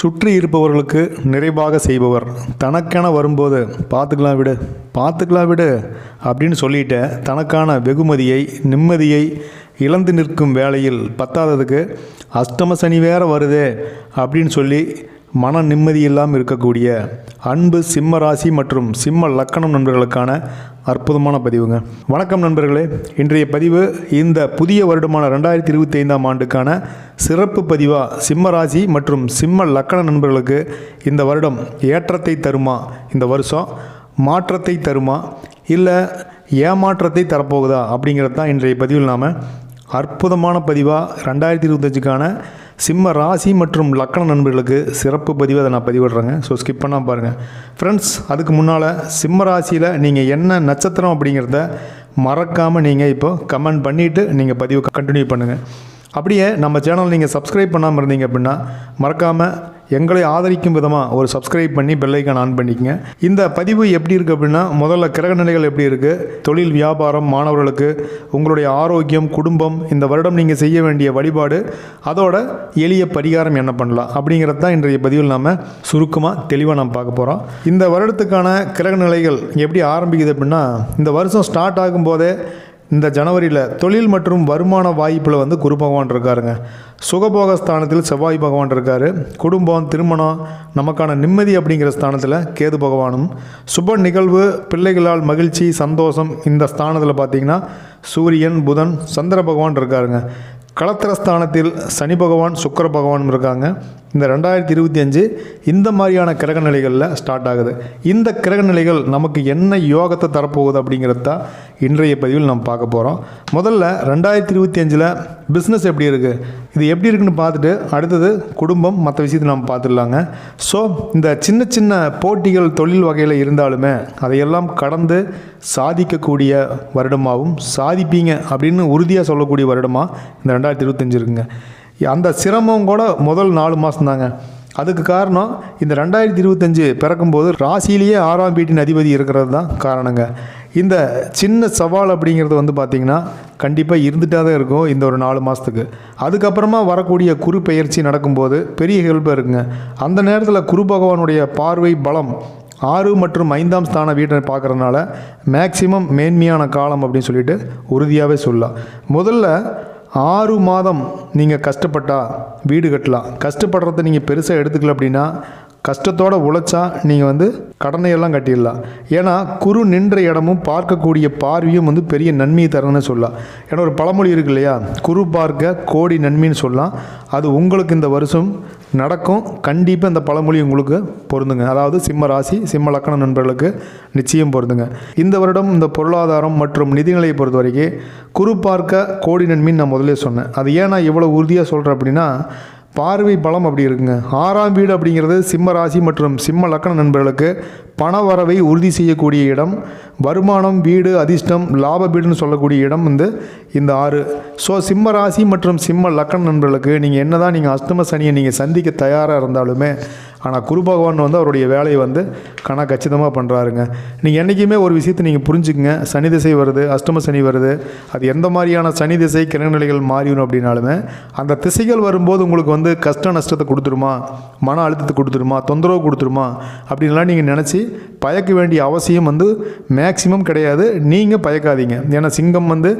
சுற்றி இருப்பவர்களுக்கு நிறைவாக செய்பவர். தனக்கென வரும்போது பார்த்துக்கலாம் விடு பார்த்துக்கலாம் விடு அப்படின்னு சொல்லிட்டு தனக்கான வெகுமதியை நிம்மதியை இழந்து நிற்கும் வேளையில் பத்தாததுக்கு அஷ்டம சனி வேற வருதே அப்படின்னு சொல்லி மன நிம்மதி இல்லாமல் இருக்கக்கூடிய அன்பு சிம்ம ராசி மற்றும் சிம்ம லக்கணம் நண்பர்களுக்கான அற்புதமான பதிவுங்க. வணக்கம் நண்பர்களே. இன்றைய பதிவு இந்த புதிய வருடமான ரெண்டாயிரத்தி இருபத்தி ஐந்தாம் ஆண்டுக்கான சிறப்பு பதிவாக சிம்ம ராசி மற்றும் சிம்ம லக்கண நண்பர்களுக்கு இந்த வருடம் ஏற்றத்தை தருமா? இந்த வருஷம் மாற்றத்தை தருமா? இல்லை ஏமாற்றத்தை தரப்போகுதா? அப்படிங்கிறது தான் இன்றைய பதிவில் நாம் அற்புதமான பதிவாக ரெண்டாயிரத்தி இருபத்தஞ்சுக்கான சிம்ம ராசி மற்றும் லக்கண நண்பர்களுக்கு சிறப்பு பதிவு அதை நான் பதிவிடுறேங்க. ஸோ ஸ்கிப் பண்ணால் பாருங்கள் ஃப்ரெண்ட்ஸ் அதுக்கு முன்னால் சிம்ம ராசியில் நீங்கள் என்ன நட்சத்திரம் அப்படிங்கிறத மறக்காமல் நீங்கள் இப்போ கமெண்ட் பண்ணிவிட்டு நீங்கள் பதிவு கண்டினியூ பண்ணுங்கள் அப்படியே நம்ம சேனல் நீங்கள் சப்ஸ்கிரைப் பண்ணாமல் இருந்தீங்க அப்படின்னா மறக்காமல் எங்களை ஆதரிக்கும் விதமாக ஒரு சப்ஸ்கிரைப் பண்ணி பெல்லைக்கான் ஆன் பண்ணிக்கங்க. இந்த பதிவு எப்படி இருக்குது அப்படின்னா முதல்ல கிரக நிலைகள் எப்படி இருக்குது தொழில் வியாபாரம் மாணவர்களுக்கு உங்களுடைய ஆரோக்கியம் குடும்பம் இந்த வருடம் நீங்கள் செய்ய வேண்டிய வழிபாடு அதோட எளிய பரிகாரம் என்ன பண்ணலாம் அப்படிங்கிறது தான் இன்றைய பதிவில் நாம் சுருக்கமாக தெளிவாக நாம் பார்க்க போகிறோம் இந்த வருடத்துக்கான கிரக நிலைகள் எப்படி ஆரம்பிக்குது அப்படின்னா இந்த வருஷம் ஸ்டார்ட் ஆகும்போதே இந்த ஜனவரியில் தொழில் மற்றும் வருமான வாய்ப்பில் வந்து குரு பகவான் இருக்காருங்க. சுகபோக ஸ்தானத்தில் செவ்வாய் பகவான் இருக்கார். குடும்பம் திருமணம் நமக்கான நிம்மதி அப்படிங்கிற ஸ்தானத்தில் கேது பகவானும். சுப நிகழ்வு பிள்ளைகளால் மகிழ்ச்சி சந்தோஷம் இந்த ஸ்தானத்தில் பார்த்தீங்கன்னா சூரியன் புதன் சந்திர பகவான் இருக்காருங்க. களத்திரஸ்தானத்தில் சனி பகவான் சுக்கர பகவானும் இருக்காங்க. இந்த ரெண்டாயிரத்தி இருபத்தி அஞ்சு இந்த மாதிரியான கிரக நிலைகளில் ஸ்டார்ட் ஆகுது. இந்த கிரக நிலைகள் நமக்கு என்ன யோகத்தை தரப்போகுது அப்படிங்கிறத தான் இன்றைய பதிவில் நம்ம பார்க்க போகிறோம் முதல்ல ரெண்டாயிரத்தி இருபத்தி அஞ்சில் பிஸ்னஸ் எப்படி இருக்குது இது எப்படி இருக்குன்னு பார்த்துட்டு அடுத்தது குடும்பம் மற்ற விஷயத்தை நம்ம பார்த்துடலாங்க. ஸோ இந்த சின்ன சின்ன போட்டிகள் தொழில் வகையில் இருந்தாலுமே அதையெல்லாம் கடந்து சாதிக்கக்கூடிய வருடமாகவும் சாதிப்பீங்க அப்படின்னு உறுதியாக சொல்லக்கூடிய வருடமாக இந்த ரெண்டாயிரத்தி இருபத்தஞ்சு இருக்குங்க. அந்த சிரமம் கூட முதல் நாலு மாதம் தாங்க அதுக்கு காரணம் இந்த ரெண்டாயிரத்தி இருபத்தஞ்சு பிறக்கும்போது ராசியிலேயே ஆறாம் வீட்டின் அதிபதி இருக்கிறது தான் காரணங்க. இந்த சின்ன சவால் அப்படிங்கிறது வந்து பார்த்திங்கன்னா கண்டிப்பாக இருந்துகிட்டே தான் இருக்கும் இந்த ஒரு நாலு மாதத்துக்கு அதுக்கப்புறமா வரக்கூடிய குரு பெயர்ச்சி நடக்கும்போது பெரிய ஹெல்ப்பாக இருக்குங்க. அந்த நேரத்தில் குரு பகவானுடைய பார்வை பலம் ஆறு மற்றும் ஐந்தாம் ஸ்தான வீட்டை பார்க்குறதுனால மேக்சிமம் மேன்மையான காலம் அப்படின்னு சொல்லிட்டு உறுதியாகவே சொல்லலாம். முதல்ல ஆறு மாதம் நீங்கள் கஷ்டப்பட்டா வீடு கட்டலாம். கஷ்டப்படுறத நீங்கள் பெருசாக எடுத்துக்கல அப்படின்னா கஷ்டத்தோடு உழைச்சா நீங்கள் வந்து கடனையெல்லாம் கட்டிடலாம். ஏன்னா குரு நின்ற இடமும் பார்க்கக்கூடிய பார்வையும் வந்து பெரிய நன்மையை தரணும்னு சொல்லலாம். ஏன்னா ஒரு பழமொழி இருக்கு இல்லையா? குரு பார்க்க கோடி நன்மைன்னு சொல்லலாம். அது உங்களுக்கு இந்த வருஷம் நடக்கும். கண்டிப்பாக இந்த பழமொழி உங்களுக்கு பொருந்துங்க. அதாவது சிம்ம ராசி சிம்ம லக்கண நண்பர்களுக்கு நிச்சயம் பொருந்துங்க. இந்த வருடம் இந்த பொருளாதாரம் மற்றும் நிதிநிலையை பொறுத்த வரைக்கும் குரு பார்க்க கோடி நன்மைன்னு நான் முதலே சொன்னேன். அது ஏன் நான் இவ்வளோ உறுதியாக சொல்கிறேன் அப்படின்னா பார்வை பலம் அப்படி இருக்குங்க. ஆறாம் வீடு அப்படிங்கிறது சிம்ம ராசி மற்றும் சிம்ம லக்கண நண்பர்களுக்கு பண வரவை உறுதி செய்யக்கூடிய இடம். வருமானம் வீடு அதிர்ஷ்டம் லாப வீடுன்னு சொல்லக்கூடிய இடம் வந்து இந்த ஆறு. ஸோ சிம்ம ராசி மற்றும் சிம்ம லக்கண நண்பர்களுக்கு நீங்கள் என்ன தான் நீங்கள் அஷ்டம சனியை நீங்கள் சந்திக்க தயாராக இருந்தாலுமே ஆனால் குரு பகவான் வந்து அவருடைய வேலையை வந்து கணா கச்சிதமாக பண்ணுறாருங்க நீங்கள் என்றைக்குமே ஒரு விஷயத்தை நீங்கள் புரிஞ்சுக்குங்க. சனி திசை வருது அஷ்டம சனி வருது. அது எந்த மாதிரியான சனி திசை கிரகநிலைகள் மாறிடும் அப்படின்னாலுமே அந்த திசைகள் வரும்போது உங்களுக்கு வந்து கஷ்ட நஷ்டத்தை கொடுத்துருமா? மன அழுத்தத்தை கொடுத்துருமா? தொந்தரவு கொடுத்துருமா? அப்படின்லாம் நீங்கள் நினச்சி பயக்க வேண்டிய அவசியம் வந்து மேக்சிமம் கிடையாது. நீங்கள் பயக்காதீங்க. ஏன்னா சிங்கம் வந்து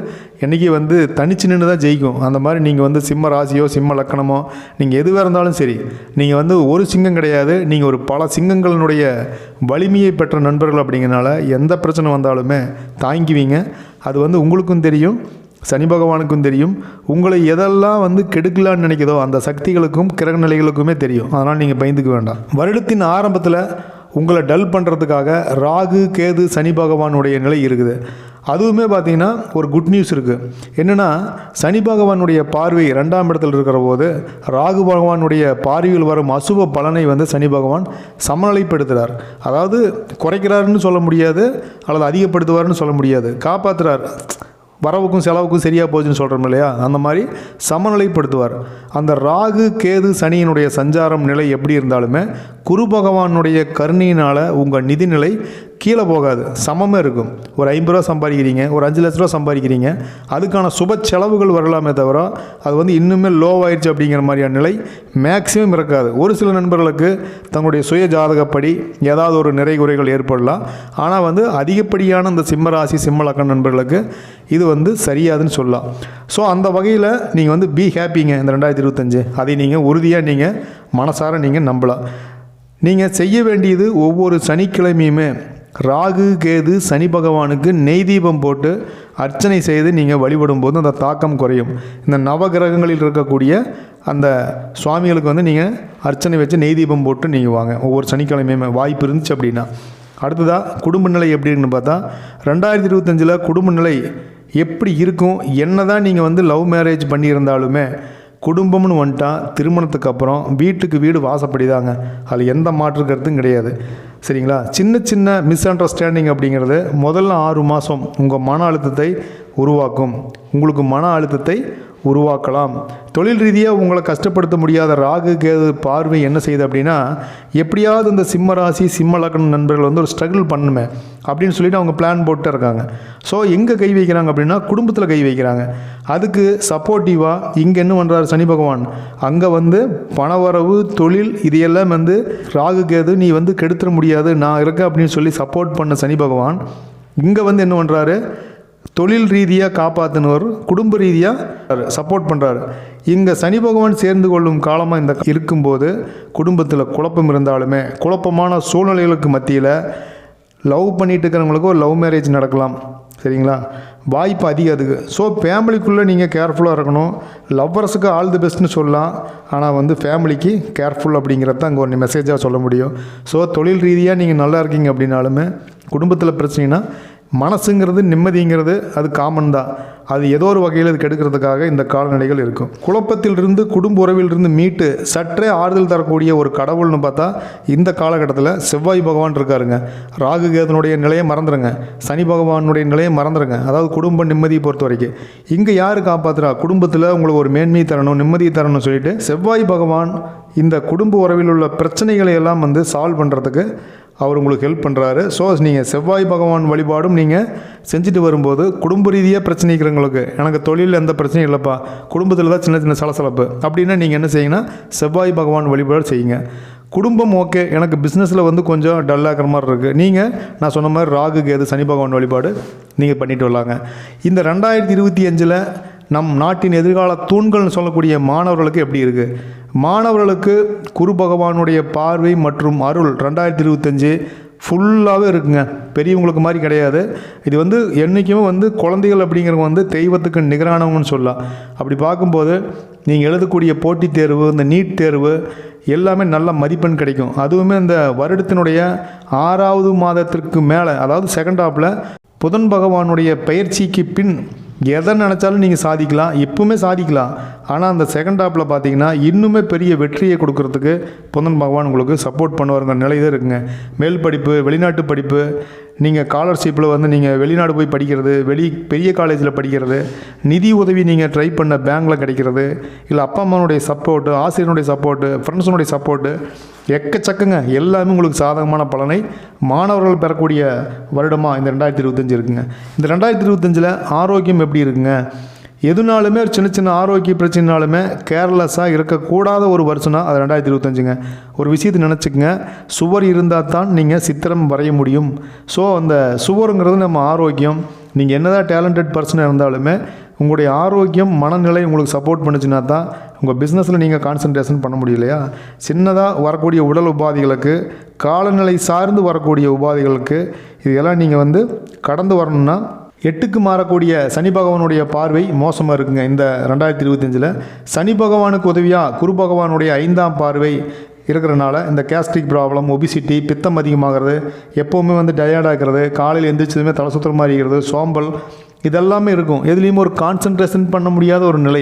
என்றைக்கு வந்து தனிச்சு நின்று தான் ஜெயிக்கும். அந்த மாதிரி நீங்கள் வந்து சிம்ம ராசியோ சிம்ம லக்கணமோ நீங்கள் எதுவாக இருந்தாலும் சரி நீங்கள் வந்து ஒரு சிங்கம் கிடையாது. நீங்கள் ஒரு பல சிங்கங்களினுடைய வலிமையை பெற்ற நண்பர்கள் அப்படிங்கிறனால எந்த பிரச்சனை வந்தாலுமே தாங்கிவிங்க. அது வந்து உங்களுக்கும் தெரியும் சனி பகவானுக்கும் தெரியும். உங்களை எதெல்லாம் வந்து கெடுக்கலான்னு நினைக்கிறதோ அந்த சக்திகளுக்கும் கிரக நிலைகளுக்குமே தெரியும். அதனால் நீங்கள் பயந்துக்க வேண்டாம். வருடத்தின் ஆரம்பத்தில் உங்களை டல் பண்ணுறதுக்காக ராகு கேது சனி பகவானுடைய நிலை இருக்குது. அதுவுமே பார்த்தீங்கன்னா ஒரு குட் நியூஸ் இருக்குது என்னென்னா சனி பகவானுடைய பார்வை ரெண்டாம் இடத்தில் இருக்கிற போது ராகு பகவானுடைய பார்வையில் வரும் அசுப பலனை வந்து சனி பகவான் சமநிலைப்படுத்துகிறார் அதாவது குறைக்கிறாருன்னு சொல்ல முடியாது அல்லது அதிகப்படுத்துவார்னு சொல்ல முடியாது. காப்பாற்றுறார் வரவுக்கும் செலவுக்கும் சரியாக போச்சுன்னு சொல்கிறோம் இல்லையா? அந்த மாதிரி சமநிலைப்படுத்துவார். அந்த ராகு கேது சனியினுடைய சஞ்சாரம் நிலை எப்படி இருந்தாலுமே குரு பகவானுடைய கருணையினால் உங்கள் நிதிநிலை கீழே போகாது. சமமாக இருக்கும். ஒரு ஐம்பது ரூபா சம்பாதிக்கிறீங்க ஒரு அஞ்சு லட்ச ரூபா சம்பாதிக்கிறீங்க அதுக்கான சுப செலவுகள் வரலாமே தவிர அது வந்து இன்னுமே லோவாயிடுச்சு அப்படிங்கிற மாதிரியான நிலை மேக்ஸிமம் இருக்காது. ஒரு சில நண்பர்களுக்கு தங்களுடைய சுய ஜாதகப்படி ஏதாவது ஒரு நிறை குறைகள் ஏற்படலாம். ஆனால் வந்து அதிகப்படியான இந்த சிம்ம ராசி சிம்ம நண்பர்களுக்கு இது வந்து சரியாதுன்னு சொல்லலாம். ஸோ அந்த வகையில் நீங்கள் வந்து பி ஹாப்பிங்க இந்த ரெண்டாயிரத்தி இருபத்தஞ்சு. அதை நீங்கள் உறுதியாக நீங்கள் மனசார நீங்கள் நம்பலாம். நீங்கள் செய்ய வேண்டியது ஒவ்வொரு சனிக்கிழமையுமே ராகு கேது சனி பகவானுக்கு நெய் தீபம் போட்டு அர்ச்சனை செய்து நீங்கள் வழிபடும் போது அந்த தாக்கம் குறையும். இந்த நவகிரகங்களில் இருக்கக்கூடிய அந்த சுவாமிகளுக்கு வந்து நீங்கள் அர்ச்சனை வச்சு நெய் தீபம் போட்டு நீங்கள் வாங்க. ஒவ்வொரு சனிக்கிழமையுமே வாய்ப்பு இருந்துச்சு அப்படின்னா. அடுத்ததாக குடும்ப நிலை எப்படி இருக்குன்னு பார்த்தா ரெண்டாயிரத்தி இருபத்தஞ்சில் குடும்ப நிலை எப்படி இருக்கும் என்ன தான் நீங்கள் வந்து லவ் மேரேஜ் பண்ணியிருந்தாலுமே குடும்பம்னு வந்துட்டா திருமணத்துக்கு அப்புறம் வீட்டுக்கு வீடு வாசப்படி தாங்க அதில் எந்த மாற்று கருத்தும் கிடையாது. சரிங்களா? சின்ன சின்ன மிஸ் அண்டர்ஸ்டாண்டிங் அப்படிங்கிறது முதல்ல ஆறு மாதம் உங்கள் மன அழுத்தத்தை உருவாக்கும். உங்களுக்கு மன அழுத்தத்தை உருவாக்கலாம். தொழில் ரீதியாக உங்களை கஷ்டப்படுத்த முடியாத ராகு கேது பார்வை என்ன செய்யுது அப்படின்னா எப்படியாவது இந்த சிம்ம ராசி சிம்ம லக்ன நண்பர்கள் வந்து ஒரு ஸ்ட்ரகிள் பண்ணுமே அப்படின்னு சொல்லிட்டு அவங்க பிளான் போட்டு இருக்காங்க. ஸோ எங்கே கை வைக்கிறாங்க அப்படின்னா குடும்பத்தில் கை வைக்கிறாங்க. அதுக்கு சப்போர்ட்டிவாக இங்கே என்ன பண்ணுறாரு சனி பகவான்? அங்கே வந்து பணவரவு தொழில் இது எல்லாம் வந்து ராகு கேது நீ வந்து கெடுத்துட முடியாது நான் இருக்கேன் அப்படின்னு சொல்லி சப்போர்ட் பண்ண சனி பகவான் இங்கே வந்து என்ன பண்ணுறாரு தொழில் ரீதியாக காப்பாற்றினவர் குடும்ப ரீதியாக சப்போர்ட் பண்ணுறாரு இங்கே சனி பகவான் சேர்ந்து கொள்ளும் காலமாக இந்த இருக்கும்போது குடும்பத்தில் குழப்பம் இருந்தாலுமே குழப்பமான சூழ்நிலைகளுக்கு மத்தியில் லவ் பண்ணிட்டு இருக்கிறவங்களுக்கு ஒரு லவ் மேரேஜ் நடக்கலாம். சரிங்களா? வாய்ப்பு அதிகம் அதுக்கு. ஸோ ஃபேமிலிக்குள்ளே நீங்கள் கேர்ஃபுல்லாக இருக்கணும். லவ்வர்ஸுக்கு ஆல் தி பெஸ்ட்னு சொல்லலாம். ஆனால் வந்து ஃபேமிலிக்கு கேர்ஃபுல் அப்படிங்கிறது தான் அங்கே ஒரு மெசேஜாக சொல்ல முடியும். ஸோ தொழில் ரீதியாக நீங்கள் நல்லா இருக்கீங்க அப்படின்னாலுமே குடும்பத்தில் பிரச்சனைனா மனசுங்கிறது நிம்மதிங்கிறது அது காமன் தான். அது ஏதோ ஒரு வகையில் இது கெடுக்கிறதுக்காக இந்த காலநிலைகள் இருக்கும். குழப்பத்திலிருந்து குடும்ப உறவிலிருந்து மீட்டு சற்றே ஆறுதல் தரக்கூடிய ஒரு கடவுள்னு பார்த்தா இந்த காலகட்டத்தில் செவ்வாய் பகவான் இருக்காருங்க. ராகு கேதனுடைய நிலையை மறந்துடுங்க சனி பகவானுடைய நிலையை மறந்துடுங்க அதாவது குடும்ப நிம்மதியை பொறுத்த வரைக்கும். இங்கே யார் காப்பாற்றுறா குடும்பத்தில் உங்களுக்கு ஒரு மேன்மையை தரணும் நிம்மதியை தரணும்னு சொல்லிட்டு செவ்வாய் பகவான் இந்த குடும்ப உறவில் உள்ள பிரச்சனைகளை எல்லாம் வந்து சால்வ் பண்ணுறதுக்கு அவர் உங்களுக்கு ஹெல்ப் பண்ணுறாரு ஸோ நீங்கள் செவ்வாய் பகவான் வழிபாடும் நீங்கள் செஞ்சுட்டு வரும்போது குடும்ப ரீதியாக பிரச்சனை இருக்கிறவங்களுக்கு எனக்கு தொழிலில் எந்த பிரச்சனையும் இல்லைப்பா குடும்பத்தில் தான் சின்ன சின்ன சலசலப்பு. அப்படின்னா நீங்கள் என்ன செய்யுங்கன்னா செவ்வாய் பகவான் வழிபாடு செய்யுங்க. குடும்பம் ஓகே எனக்கு பிஸ்னஸில் வந்து கொஞ்சம் டல்லாகிற மாதிரி இருக்குது நீங்கள் நான் சொன்ன மாதிரி ராகு கேது சனி பகவான் வழிபாடு நீங்கள் பண்ணிட்டு வரலாங்க. இந்த ரெண்டாயிரத்தி இருபத்தி அஞ்சில் நம் நாட்டின் எதிர்கால தூண்கள்னு சொல்லக்கூடிய மாணவர்களுக்கு எப்படி இருக்குது மாணவர்களுக்கு குரு பகவானுடைய பார்வை மற்றும் அருள் ரெண்டாயிரத்தி இருபத்தஞ்சு ஃபுல்லாகவே இருக்குங்க. பெரியவங்களுக்கு மாதிரி கிடையாது. இது வந்து என்றைக்குமே வந்து குழந்தைகள் அப்படிங்கிறவங்க வந்து தெய்வத்துக்கு நிகரானவங்கன்னு சொல்லலாம். அப்படி பார்க்கும்போது நீங்கள் எழுதக்கூடிய போட்டித் தேர்வு இந்த நீட் தேர்வு எல்லாமே நல்ல மதிப்பெண் கிடைக்கும். அதுவுமே இந்த வருடத்தினுடைய ஆறாவது மாதத்திற்கு மேலே அதாவது செகண்ட் ஹாஃபில் புதன் பகவானுடைய பயிற்சிக்கு பின் எதை நினச்சாலும் நீங்கள் சாதிக்கலாம் எப்பவுமே சாதிக்கலாம். ஆனால் அந்த செகண்ட் ஹாப்பில் பார்த்தீங்கன்னா இன்னுமே பெரிய வெற்றியை கொடுக்கறதுக்கு புதன் பகவான் உங்களுக்கு சப்போர்ட் பண்ணுவாருங்க நிலை தான் இருக்குங்க. மேல் படிப்பு வெளிநாட்டு படிப்பு நீங்கள் ஸ்காலர்ஷிப்பில் வந்து நீங்கள் வெளிநாடு போய் படிக்கிறது வெளி பெரிய காலேஜில் படிக்கிறது நிதி உதவி நீங்கள் ட்ரை பண்ண பேங்க்கில் கிடைக்கிறது இல்லை அப்பா அம்மானுடைய சப்போர்ட்டு ஆசிரியனுடைய சப்போர்ட்டு ஃப்ரெண்ட்ஸுனுடைய சப்போர்ட்டு எக்கச்சக்கங்க எல்லாமே உங்களுக்கு சாதகமான பலனை மாணவர்கள் பெறக்கூடிய வருடமாக இந்த ரெண்டாயிரத்தி இருபத்தஞ்சு இருக்குங்க. இந்த ரெண்டாயிரத்தி இருபத்தஞ்சில் ஆரோக்கியம் எப்படி இருக்குங்க? எதுனாலுமே ஒரு சின்ன சின்ன ஆரோக்கிய பிரச்சனைனாலுமே கேர்லெஸ்ஸாக இருக்கக்கூடாத ஒரு வருஷம்னா அது ரெண்டாயிரத்தி இருபத்தஞ்சுங்க. ஒரு விஷயத்தை நினச்சிக்கங்க. சுவர் இருந்தால் தான் நீங்கள் சித்திரம் வரைய முடியும். ஸோ அந்த சுவருங்கிறது நம்ம ஆரோக்கியம். நீங்கள் என்னதான் டேலண்டட் பர்சனாக இருந்தாலுமே உங்களுடைய ஆரோக்கியம் மனநிலை உங்களுக்கு சப்போர்ட் பண்ணுச்சுன்னா தான் உங்கள் பிஸ்னஸில் நீங்கள் கான்சன்ட்ரேஷன் பண்ண முடியலையா சின்னதாக வரக்கூடிய உடல் உபாதைகளுக்கு காலநிலை சார்ந்து வரக்கூடிய உபாதைகளுக்கு இதெல்லாம் நீங்கள் வந்து கடந்து வரணும்னா எட்டுக்கு மாறக்கூடிய சனி பகவானுடைய பார்வை மோசமாக இருக்குங்க. இந்த ரெண்டாயிரத்தி இருபத்தஞ்சில் சனி பகவானுக்கு உதவியாக குரு பகவானுடைய ஐந்தாம் பார்வை இருக்கிறனால இந்த கேஸ்ட்ரிக் ப்ராப்ளம் ஒபிசிட்டி பித்தம் அதிகமாகிறது எப்போவுமே வந்து டயர்டாகிறது இருக்கிறது காலையில் எந்திரிச்சதுமே தலை சுற்றுற மாதிரி இருக்கிறது சோம்பல் இதெல்லாமே இருக்கும். எதுலேயுமே ஒரு கான்சன்ட்ரேஷன் பண்ண முடியாத ஒரு நிலை.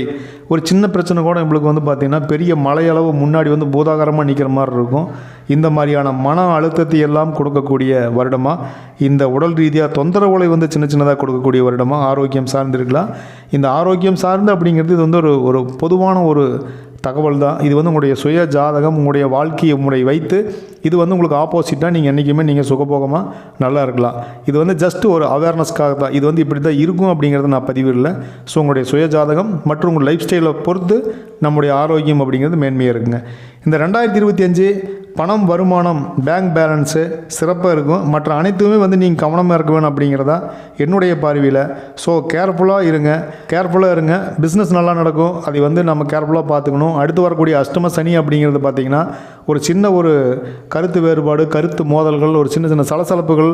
ஒரு சின்ன பிரச்சனை கூட நம்மளுக்கு வந்து பார்த்திங்கன்னா பெரிய மலையளவு முன்னாடி வந்து பூதாகரமாக நிற்கிற மாதிரி இருக்கும். இந்த மாதிரியான மன அழுத்தத்தை எல்லாம் கொடுக்கக்கூடிய வருடமாக இந்த உடல் ரீதியாக தொந்தரவுகளை வந்து சின்ன சின்னதாக கொடுக்கக்கூடிய வருடமாக ஆரோக்கியம் சார்ந்து இருக்கலாம் இந்த ஆரோக்கியம் சார்ந்து அப்படிங்கிறது இது வந்து ஒரு ஒரு பொதுவான ஒரு தகவல் தான் இது வந்து உங்களுடைய சுய ஜாதகம் உங்களுடைய வாழ்க்கையை முறை வைத்து இது வந்து உங்களுக்கு ஆப்போசிட்டாக நீங்கள் என்றைக்குமே நீங்கள் சுகபோகமாக நல்லா இருக்கலாம். இது வந்து ஜஸ்ட் ஒரு அவேர்னஸ்க்காக தான் இது வந்து இப்படி தான் இருக்கும் அப்படிங்கிறத நான் பதிவிடல. ஸோ உங்களுடைய சுய ஜாதகம் மற்றும் உங்கள் லைஃப் ஸ்டைலை பொறுத்து நம்முடைய ஆரோக்கியம் அப்படிங்கிறது மேன்மையாக இருக்குங்க. இந்த ரெண்டாயிரத்தி இருபத்தி அஞ்சு பணம் வருமானம் பேங்க் பேலன்ஸு சிறப்பாக இருக்கும். மற்ற அனைத்துமே வந்து நீங்கள் கவனமாக இருக்க வேணும் அப்படிங்கிறதா என்னுடைய பார்வையில். ஸோ கேர்ஃபுல்லாக இருங்க. கேர்ஃபுல்லாக இருங்க. பிஸ்னஸ் நல்லா நடக்கும். அதை வந்து நம்ம கேர்ஃபுல்லாக பார்த்துக்கணும். அடுத்து வரக்கூடிய அஷ்டம சனி அப்படிங்கிறது பார்த்திங்கன்னா ஒரு சின்ன ஒரு கருத்து வேறுபாடு கருத்து மோதல்கள் ஒரு சின்ன சின்ன சலசலப்புகள்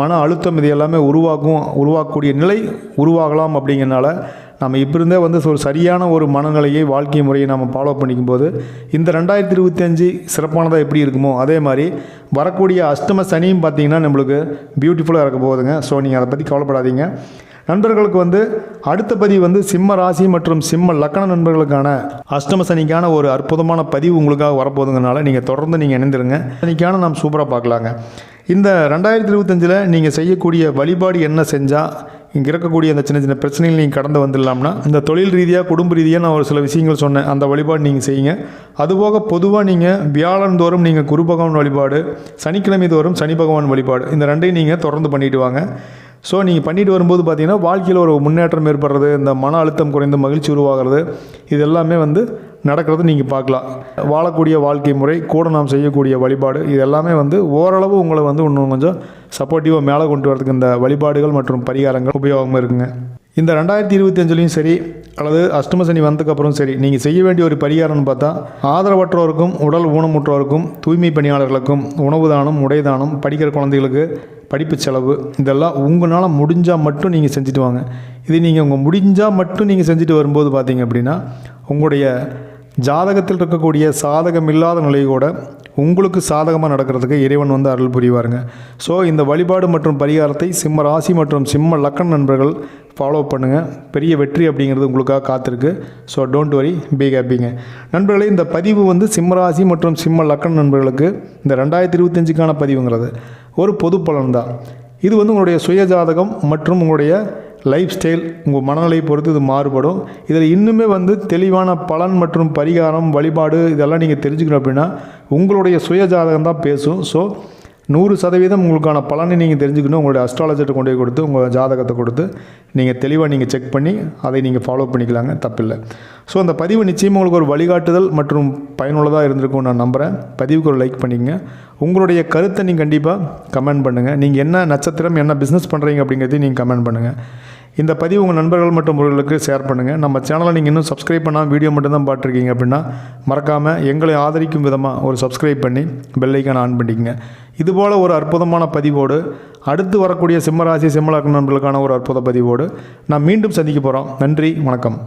மன அழுத்தம் இது எல்லாமே உருவாக்கும் உருவாக்கக்கூடிய நிலை உருவாகலாம் அப்படிங்கிறனால நம்ம இப்போ இருந்தே வந்து ஒரு சரியான ஒரு மனநிலையை வாழ்க்கை முறையை நம்ம ஃபாலோ பண்ணிக்கும் போது இந்த ரெண்டாயிரத்தி இருபத்தி அஞ்சு சிறப்பானதாக எப்படி இருக்குமோ அதே மாதிரி வரக்கூடிய அஷ்டம சனியும் பார்த்தீங்கன்னா நம்மளுக்கு பியூட்டிஃபுல்லாக இருக்க போகுதுங்க. ஸோ நீங்கள் அதை பற்றி கவலைப்படாதீங்க. நண்பர்களுக்கு வந்து அடுத்த பதிவு வந்து சிம்ம ராசி மற்றும் சிம்ம லக்கண நண்பர்களுக்கான அஷ்டம சனிக்கான ஒரு அற்புதமான பதிவு உங்களுக்காக வரப்போதுங்கனால நீங்கள் தொடர்ந்து நீங்கள் இணைந்துருங்க. சனிக்கான நாம் சூப்பராக பார்க்கலாங்க. இந்த ரெண்டாயிரத்தி இருபத்தஞ்சில் நீங்கள் செய்யக்கூடிய வழிபாடு என்ன செஞ்சால் இங்கே இருக்கக்கூடிய அந்த சின்ன சின்ன பிரச்சனைகள் நீங்கள் கடந்து வந்துடலாம்னா இந்த தொழில் ரீதியாக குடும்ப ரீதியாக நான் ஒரு சில விஷயங்கள் சொன்னேன். அந்த வழிபாடு நீங்கள் செய்யுங்க. அதுபோக பொதுவாக நீங்கள் வியாழன் தோறும் நீங்கள் குரு பகவான் வழிபாடு சனிக்கிழமை தோறும் சனி பகவான் வழிபாடு இந்த ரெண்டையும் நீங்கள் தொடர்ந்து பண்ணிட்டு வாங்க. ஸோ நீங்கள் பண்ணிட்டு வரும்போது பார்த்தீங்கன்னா வாழ்க்கையில் ஒரு முன்னேற்றம் ஏற்படுறது இந்த மன அழுத்தம் குறைந்து மகிழ்ச்சி உருவாகிறது இது எல்லாமே வந்து நடக்கிறது நீங்கள் பார்க்கலாம். வாழக்கூடிய வாழ்க்கை முறை கூட நாம் செய்யக்கூடிய வழிபாடு இது எல்லாமே வந்து ஓரளவு உங்களை வந்து இன்னும் கொஞ்சம் சப்போர்ட்டிவாக மேலே கொண்டு வரதுக்கு இந்த வழிபாடுகள் மற்றும் பரிகாரங்கள் உபயோகமாக இருக்குங்க. இந்த ரெண்டாயிரத்தி இருபத்தி அஞ்சுலையும் சரி அல்லது அஷ்டம சனி வந்ததுக்கப்புறம் சரி நீங்கள் செய்ய வேண்டிய ஒரு பரிகாரம்னு பார்த்தா ஆதரவற்றோருக்கும் உடல் ஊனமுற்றோருக்கும் தூய்மை பணியாளர்களுக்கும் உணவு தானம் உடை தானம் படிக்கிற குழந்தைகளுக்கு படிப்பு செலவு இதெல்லாம் உங்களால் முடிஞ்சால் மட்டும் நீங்கள் செஞ்சுட்டு வாங்க. இது நீங்கள் உங்கள் முடிஞ்சால் மட்டும் நீங்கள் செஞ்சுட்டு வரும்போது பார்த்தீங்க அப்படின்னா உங்களுடைய ஜாதகத்தில் இருக்கக்கூடிய சாதகம் இல்லாத நிலை கூட உங்களுக்கு சாதகமாக நடக்கிறதுக்கு இறைவன் வந்து அருள் புரிவாருங்க. ஸோ இந்த வழிபாடு மற்றும் பரிகாரத்தை சிம்ம ராசி மற்றும் சிம்ம லக்கண நண்பர்கள் ஃபாலோ பண்ணுங்கள் பெரிய வெற்றி அப்படிங்கிறது உங்களுக்காக காத்திருக்கு. ஸோ டோன்ட் வரி பி ஹாப்பிங்க நண்பர்களே இந்த பதிவு வந்து சிம்ம ராசி மற்றும் சிம்ம லக்கண நண்பர்களுக்கு இந்த ரெண்டாயிரத்தி இருபத்தஞ்சுக்கான பதிவுங்கிறது. ஒரு பொது பலன் தான் இது வந்து உங்களுடைய சுய ஜாதகம் மற்றும் உங்களுடைய லைஃப் ஸ்டைல் உங்கள் மனநிலை பொறுத்து இது மாறுபடும். இதில் இன்னுமே வந்து தெளிவான பலன் மற்றும் பரிகாரம் வழிபாடு இதெல்லாம் நீங்கள் தெரிஞ்சுக்கணும் அப்படின்னா உங்களுடைய சுய ஜாதகம் தான் பேசும். ஸோ நூறு சதவீதம் உங்களுக்கான பலனை நீங்கள் தெரிஞ்சுக்கணும். உங்களுடைய அஸ்ட்ராலஜர்கிட்ட கொண்டு போய் கொடுத்து உங்கள் ஜாதகத்தை கொடுத்து நீங்கள் தெளிவாக நீங்கள் செக் பண்ணி அதை நீங்கள் ஃபாலோ பண்ணிக்கலாங்க. தப்பில்லை. ஸோ அந்த பதிவு நிச்சயமாக உங்களுக்கு ஒரு வழிகாட்டுதல் மற்றும் பயனுள்ளதாக இருந்திருக்கும் நான் நம்புகிறேன் பதிவுக்கு ஒரு லைக் பண்ணிக்கங்க. உங்களுடைய கருத்தை நீங்கள் கண்டிப்பாக கமெண்ட் பண்ணுங்கள் நீங்கள் என்ன நட்சத்திரம் என்ன பிஸ்னஸ் பண்ணுறீங்க அப்படிங்கிறதையும் நீங்கள் கமெண்ட் பண்ணுங்கள் இந்த பதிவு உங்கள் நண்பர்கள் மற்றும் உறவுகளுக்கு ஷேர் பண்ணுங்கள் நம்ம சேனலை நீங்கள் இன்னும் சப்ஸ்கிரைப் பண்ணால் வீடியோ மட்டும்தான் பார்த்துருக்கீங்க அப்படின்னா மறக்காமல் எங்களை ஆதரிக்கும் விதமாக ஒரு சப்ஸ்கிரைப் பண்ணி பெல்லைக்கான ஆன் பண்ணிக்கங்க. இதுபோல் ஒரு அற்புதமான பதிவோடு அடுத்து வரக்கூடிய சிம்மராசி சிம்மலாக்கு நண்பர்களுக்கான ஒரு அற்புத பதிவோடு நான் மீண்டும் சந்திக்க போகிறோம் நன்றி வணக்கம்.